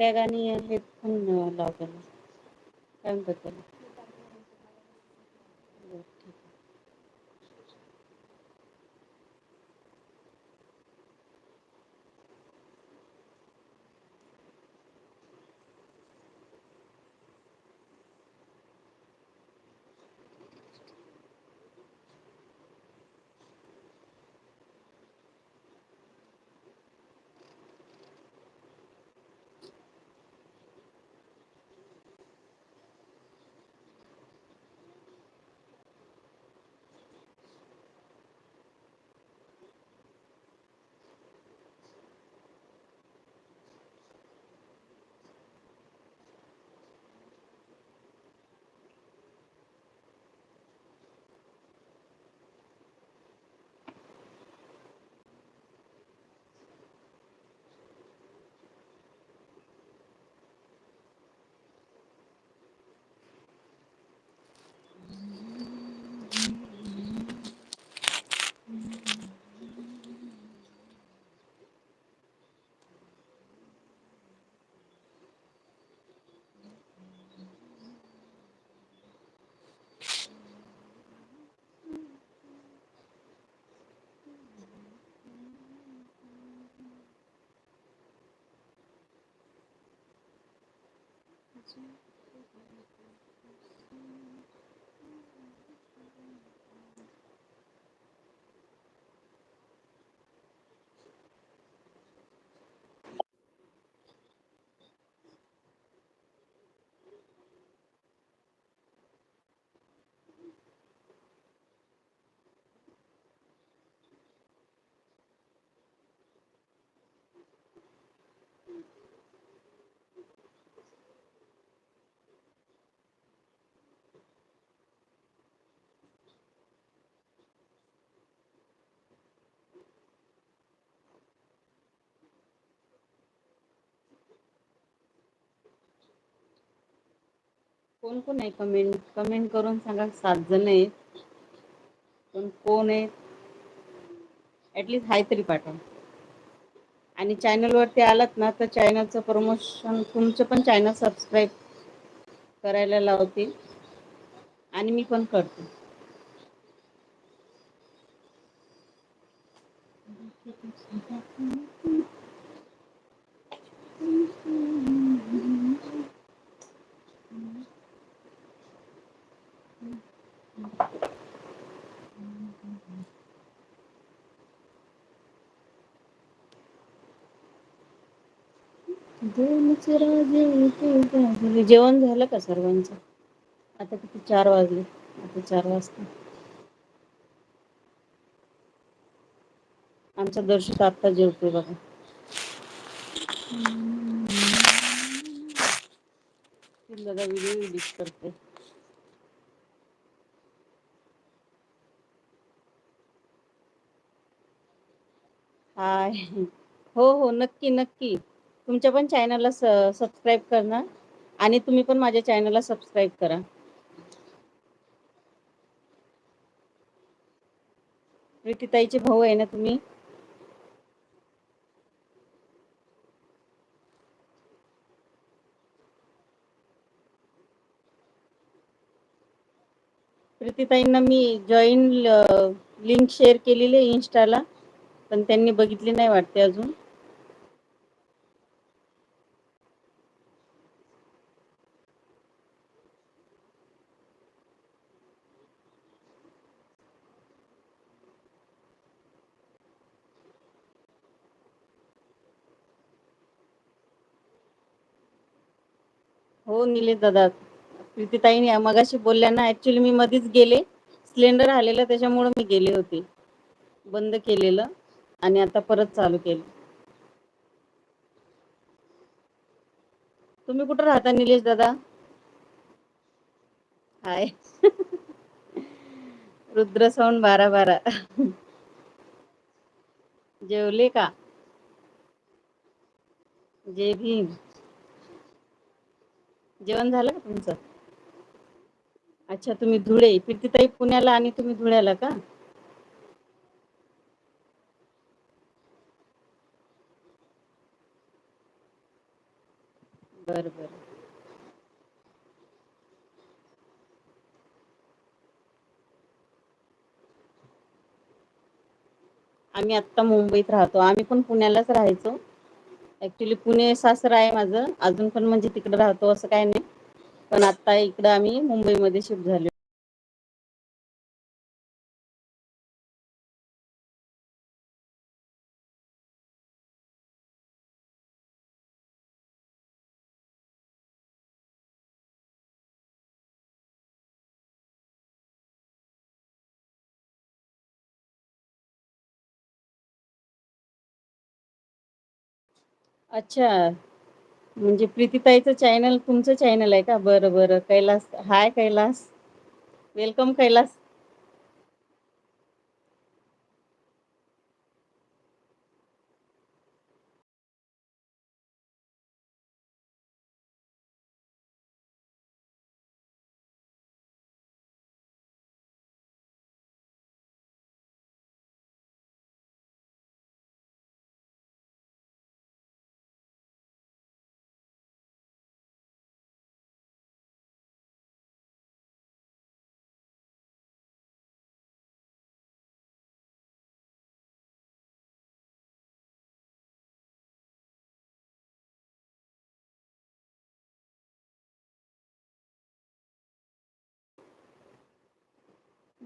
Tag आणि headphone लाव त्याला काय म्हणतात त्याला 经。कोण कोण आहे? कमेंट कमेंट करून सांगा. सात जण आहेत. पण कोण आहे ऍटलिस्ट हाय तरी पाठवा. आणि चॅनलवरती आलात ना तर चॅनलचं प्रमोशन तुमचं पण चॅनल सबस्क्राईब करायला लावते आणि मी पण करते. जेवण झालं का सर्वांचं? आता किती चार वाजले. आता चार वाजता. आमचा दर्शित आत्ता जेवतोय बघा. दादा व्हिडिओ एडिट करते. हाय. हो हो नक्की नक्की. तुमच्या पण चॅनलला स सबस्क्राईब करणार आणि तुम्ही पण माझ्या चॅनलला सबस्क्राईब करा. प्रीतीताईचे भाऊ आहे ना तुम्ही? प्रीतीताईंना मी जॉईन लिंक शेअर केलेली आहे इन्स्टाला पण त्यांनी बघितली नाही वाटते अजून. हो निलेश दादा प्रीतीताई मगाशी बोलल्या ना ऍक्च्युली मी मध्येच गेले. सिलेंडर आलेलं त्याच्यामुळे मी गेले होते. बंद केलेलं आणि आता परत चालू केलं. तुम्ही कुठं राहता निलेश दादा? हाय. रुद्र सौंड बारा बारा. जेवले का? जय भीम. जेवण झालं का तुमचं? अच्छा तुम्ही धुळे कीर्तीताई पुण्याला आणि तुम्ही धुळ्याला का? बर बर. आम्ही आत्ता मुंबईत राहतो. आम्ही पण पुण्यालाच राहायचो. ऍक्च्युली पुणे सासरा आहे माझं. अजून पण म्हणजे तिकडे राहतो असं काय नाही. पण आता इकडं आम्ही मुंबईमध्ये शिफ्ट झालो अच्छा. म्हणजे प्रीतीताईचं चॅनल तुमचं चॅनल आहे का? बरं, बरं. कैलास हाय कैलास. वेलकम कैलास.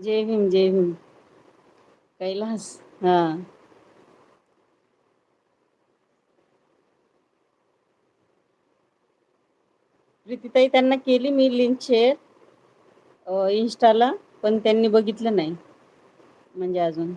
जय भीम जय भीम. कैलास हा. प्रीतीताई त्यांना केली मी लिंक शेअर इन्स्टाला पण त्यांनी बघितलं नाही म्हणजे अजून.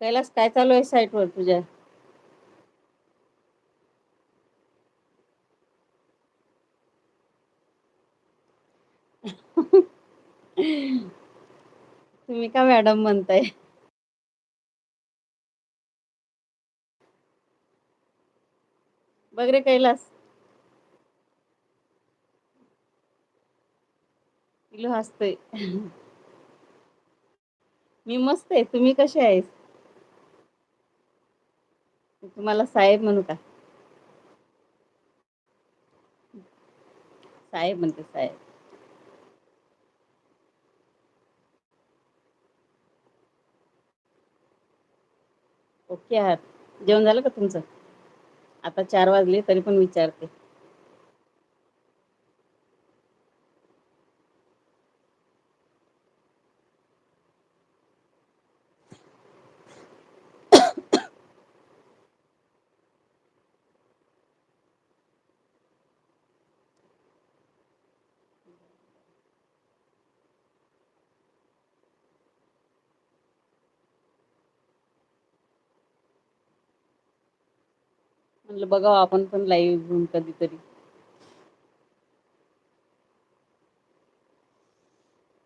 कैलास काय चालू आहे साईटवर तुझ्या तुम्ही का मॅडम म्हणताय? बघ रे कैलास. हसतय. मी मस्त आहे. तुम्ही कसे आहेस? तुम्हाला साहेब म्हणू का? साहेब म्हणते साहेब. ओके आहात. जेवण झालं का तुमचं? आता चार वाजले तरी पण विचारते. म्हणलं बघा आपण पण लाईव्ह घेऊन कधीतरी.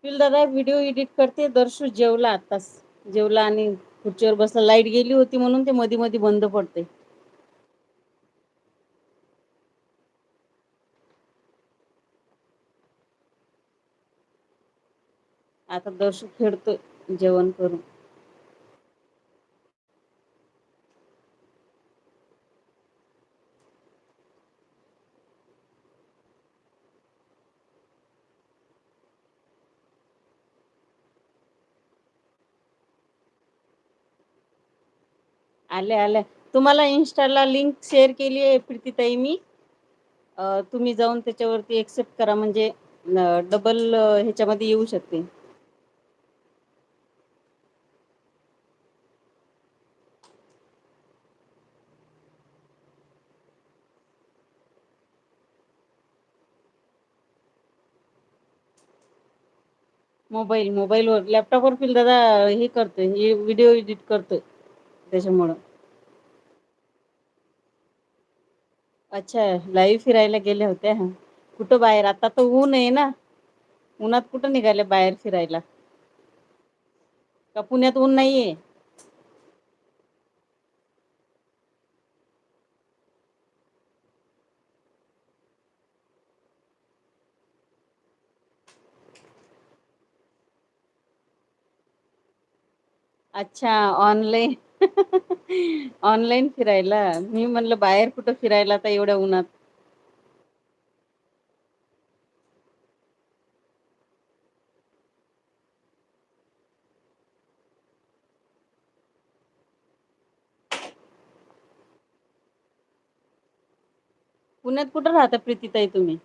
दादा व्हिडिओ एडिट करते. दर्शू जेवला आताच. जेवला आणि खुर्चीवर बसला. लाइट गेली होती म्हणून ते मधी मधी बंद पडते. आता दर्शू खेळतोय. जेवण करून. आले आले. तुम्हाला इन्स्टाला लिंक शेअर केली आहे प्रीतीताई मी. तुम्ही जाऊन त्याच्यावरती एक्सेप्ट करा म्हणजे डबल ह्याच्यामध्ये येऊ शकते. मोबाईल मोबाईलवर लॅपटॉपवर फिल दादा हे करतोय हे व्हिडिओ एडिट करतोय. त्याच्यामुळं. अच्छा, लाईव्ह फिरायला गेल्या होत्या? कुठं बाहेर? आता तर ऊन आहे ना. उन्हात कुठं निघाल्या बाहेर फिरायला? का पुण्यात ऊन नाहीये? अच्छा, ऑनलाईन ऑनलाईन फिरायला. मी म्हणलं बाहेर कुठं फिरायला आता एवढ्या उन्हात. पुण्यात कुठं राहता प्रीतीताई तुम्ही?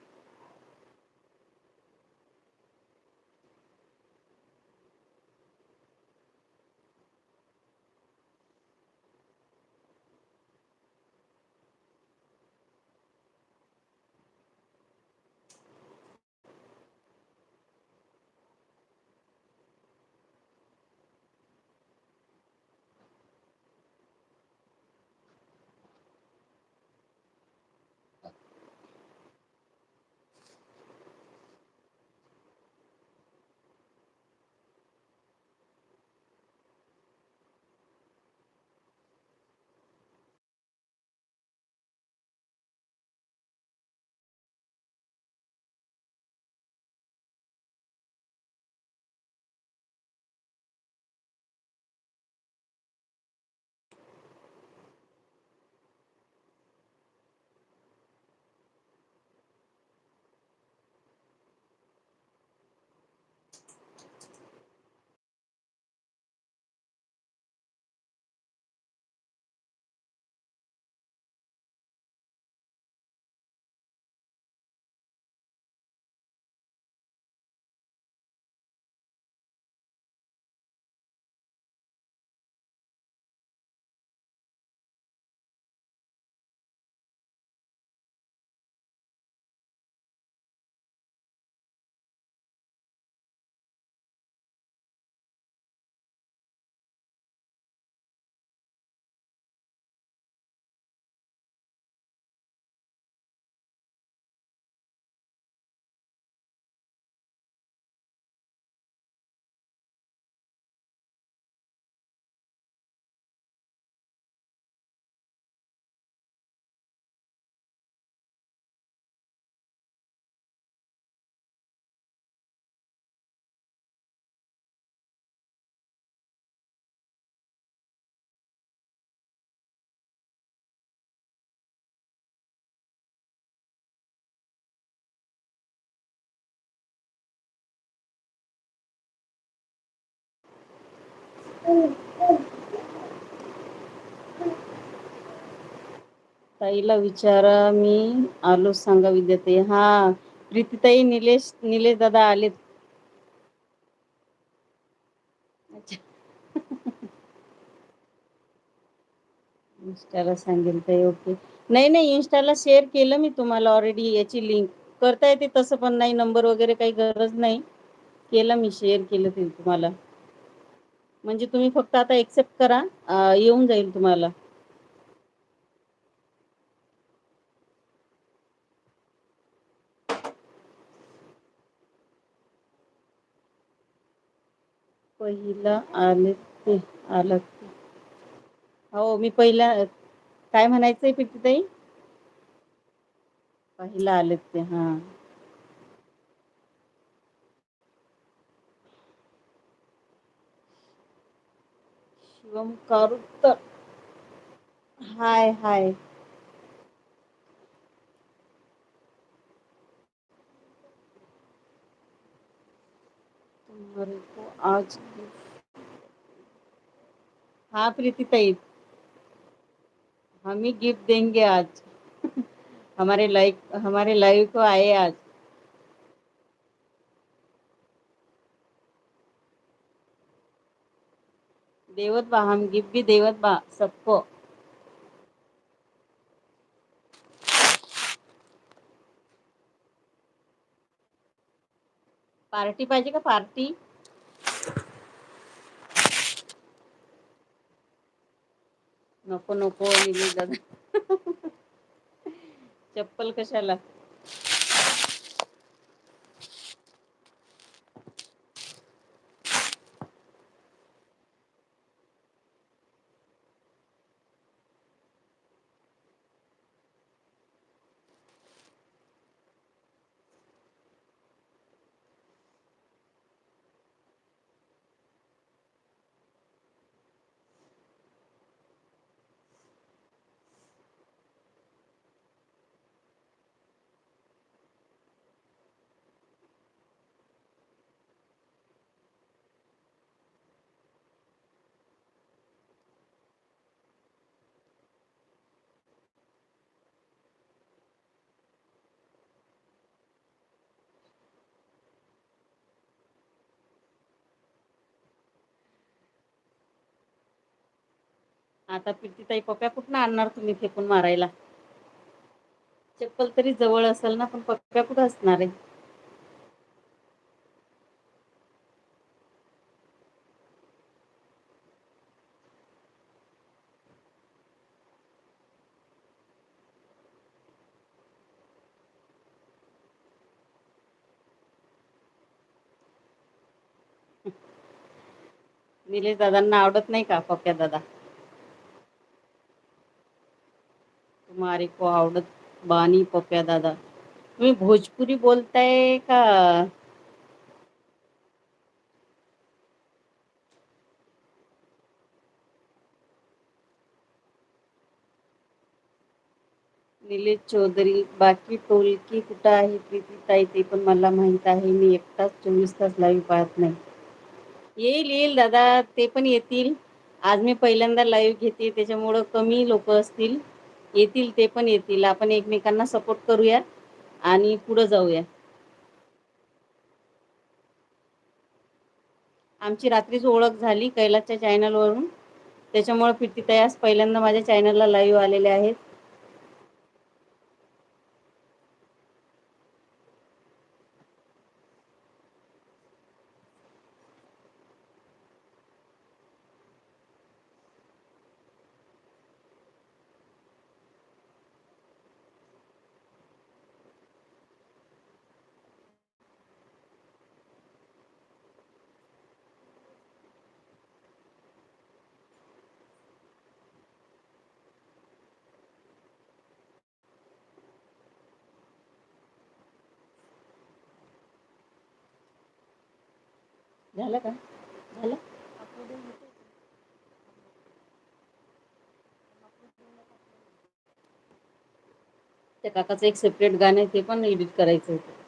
ताईला विचारा मी आलो सांगा विद्याताई. हा प्रीतीताई निलेश निलेश दादा आलेत. इंस्टाला सांगेल ताई ओके. नाही नाही इंस्टाला शेअर केलं मी तुम्हाला ऑलरेडी याची लिंक करता येते तसं पण नाही नंबर वगैरे काही गरज नाही. केलं मी शेअर केलं ते तुम्हाला. म्हणजे तुम्ही फक्त आता एक्सेप्ट करा येऊन जाईल तुम्हाला. पहिलं आले ते आलं ते. हो मी पहिला काय म्हणायचंय प्रीतीताई? पहिला आलेत ते हा. शिवम कारुतर हाय हाय. तुम्हारे को आज हाँ प्रीति ताई. हम ही गिफ्ट देंगे आज. हमारे लाइक हमारे लाइव को आए आज. देवत बा हम गिफ्ट देवत बा सबको. पार्टी पाहिजे का पार्टी? नको नको निलेश दादा. चप्पल कशाला? आता ताई पप्या कुठनं आणणार तुम्ही फेकून मारायला? चप्पल तरी जवळ असेल ना पण पप्प्या कुठं असणार आहे? निलेश दादांना आवडत नाही का पप्या दादा? तुम्हारे को आवडत बानी पप्प्या दादा. तुम्ही भोजपुरी बोलताय का? निलेश चौधरी बाकी टोलकी कुठं आहे? प्रीतीताई ते पण मला माहीत आहे. मी एकटाच चोवीस तास लाईव्ह पाहत नाही. येईल येईल दादा. ते पण येतील. आज मी पहिल्यांदा लाईव्ह घेते. त्याच्यामुळं कमी लोक असतील. येतील ते पण येतील. आपण एकमेकांना सपोर्ट करूया आणि पुढे जाऊया आमची रात्रीच ओळख झाली कैलासच्या चॅनलवरून त्याच्यामुळे फिरती तयास पहिल्यांदा माझ्या चॅनलला लाईव्ह आलेले आहेत. झालं का? झालं? त्या काकाचं एक सेपरेट गाणं आहे ते पण एडिट करायचं होतं.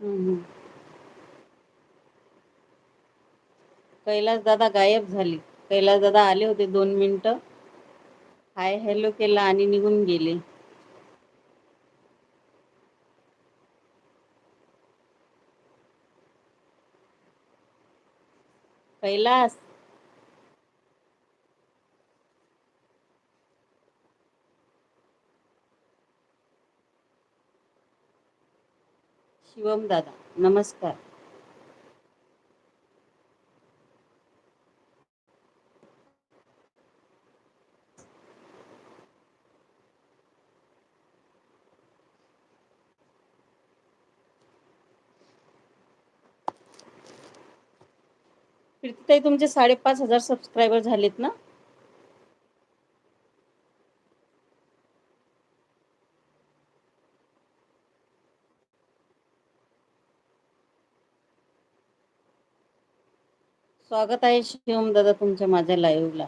हम्म, कैलास दादा गायब झाले. कैलास दादा आले होते दोन मिनिटं. हाय हॅलो केला आणि निघून गेले. कैलास. शिवम दादा नमस्कार. प्रीतीताई तुमचे साडेपाच हजार सबस्क्रायबर झालेत ना? स्वागत आहे शिवम दादा तुमच्या माझ्या लाईव्हला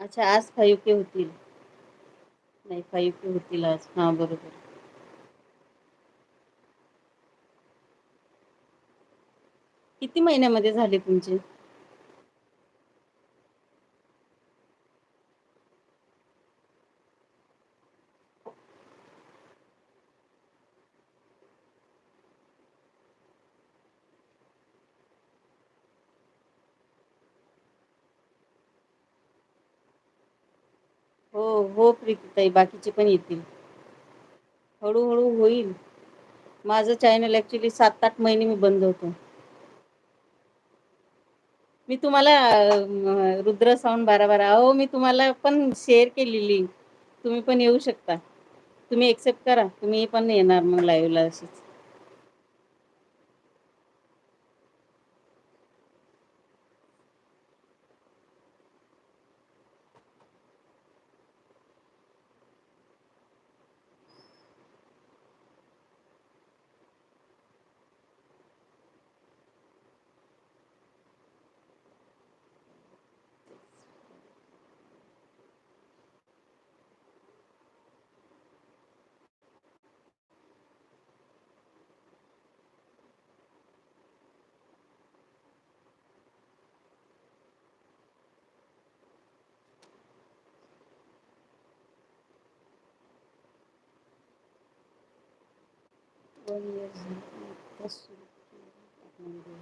अच्छा आज फाइव के होतील. नाही फाईव्ह के होतील आज. हा बरोबर. किती महिन्यामध्ये झाले तुमचे हो हो प्रीती ताई बाकीचे पण येतील. हळूहळू होईल. माझं चॅनल ॲक्च्युली सात आठ महिने मी बंद होतो. मी तुम्हाला रुद्र साऊंड बारा बारा अहो मी तुम्हाला पण शेअर केली लिंक तुम्ही पण येऊ शकता. तुम्ही एक्सेप्ट करा. तुम्ही पण येणार मग लाईव्ह ला अशीच.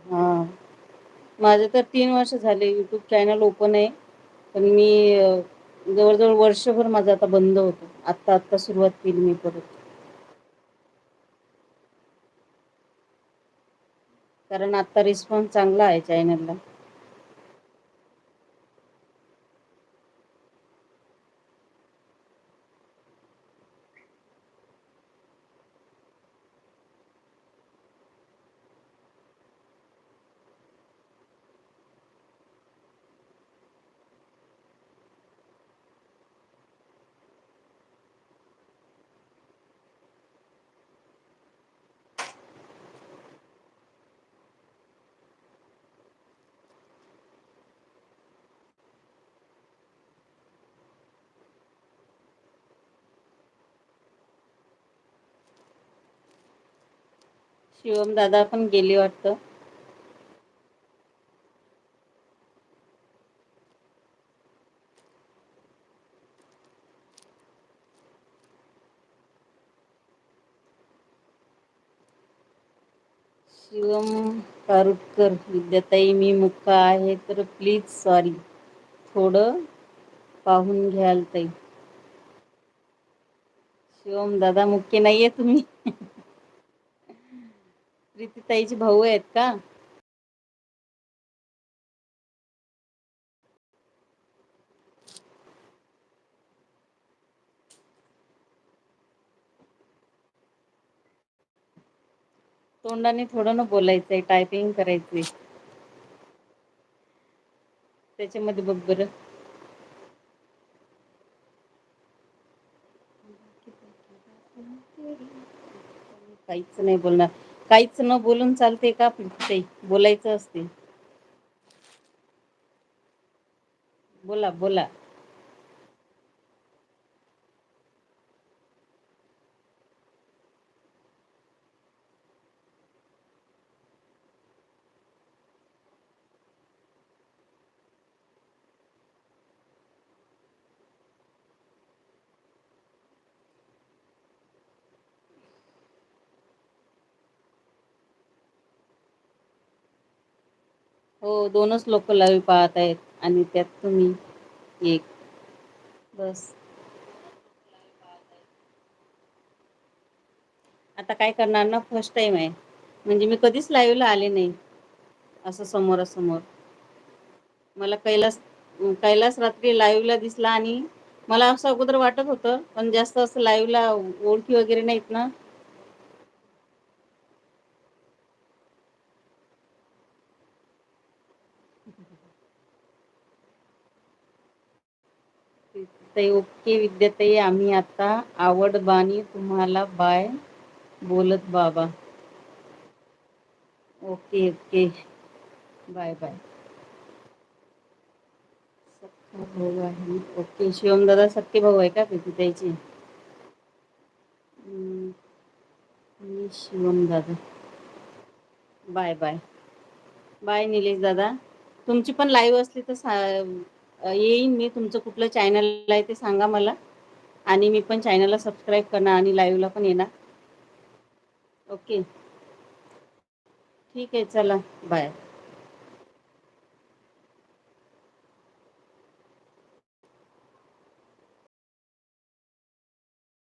हा. माझे तर तीन वर्ष झाले युट्यूब चॅनल ओपन आहे. पण मी जवळजवळ वर्षभर माझं आता बंद होतं. आत्ता आत्ता सुरुवात केली मी परत. कारण आता रिस्पॉन्स चांगला आहे चॅनलला शिवम दादा पण गेले वाटतं. शिवम कारुटकर विद्याताई मी मुक्का आहे तर प्लीज सॉरी थोडं पाहून घ्याल ताई. शिवम दादा मुख्य नाहीये तुम्ही? प्रीतीताईचे भाऊ आहेत का? तोंडाने थोडं न बोलायचंय टायपिंग करायचंय. त्याच्यामध्ये बघ बरं. काहीच नाही बोलणार. काहीच न बोलून चालते का? ते बोलायचं असते. बोला बोला. हो दोनच लोक लाईव्ह पाहत आहेत आणि त्यात तुम्ही एक. बस. आता काय करणार ना? फर्स्ट टाइम आहे. म्हणजे मी कधीच लाईव्हला आले नाही. असं समोरासमोर. मला कैलास कैलास रात्री लाईव्ह ला दिसला आणि मला असं अगोदर वाटत होतं पण जास्त असं लाईव्ह ला ओळखी वगैरे नाहीत ना? ताई ओके विद्याताई आम्ही आता आवड बाणी तुम्हाला बाय बोलत बाबा. Okay okay. Bye bye. सख्खा भाऊ आहे. ओके शिवम दादा सख्खे भाऊ आहे का प्रीतीताईचे? मी शिवम दादा बाय बाय. बाय निलेश दादा. तुमची पण लाईव्ह असली तर सा येईन मी. तुमचं कुठलं चॅनल आहे ते सांगा मला. आणि मी पण चॅनलला सबस्क्राईब करणार आणि लाईव्हला पण येणार. ओके ठीक आहे चला. बाय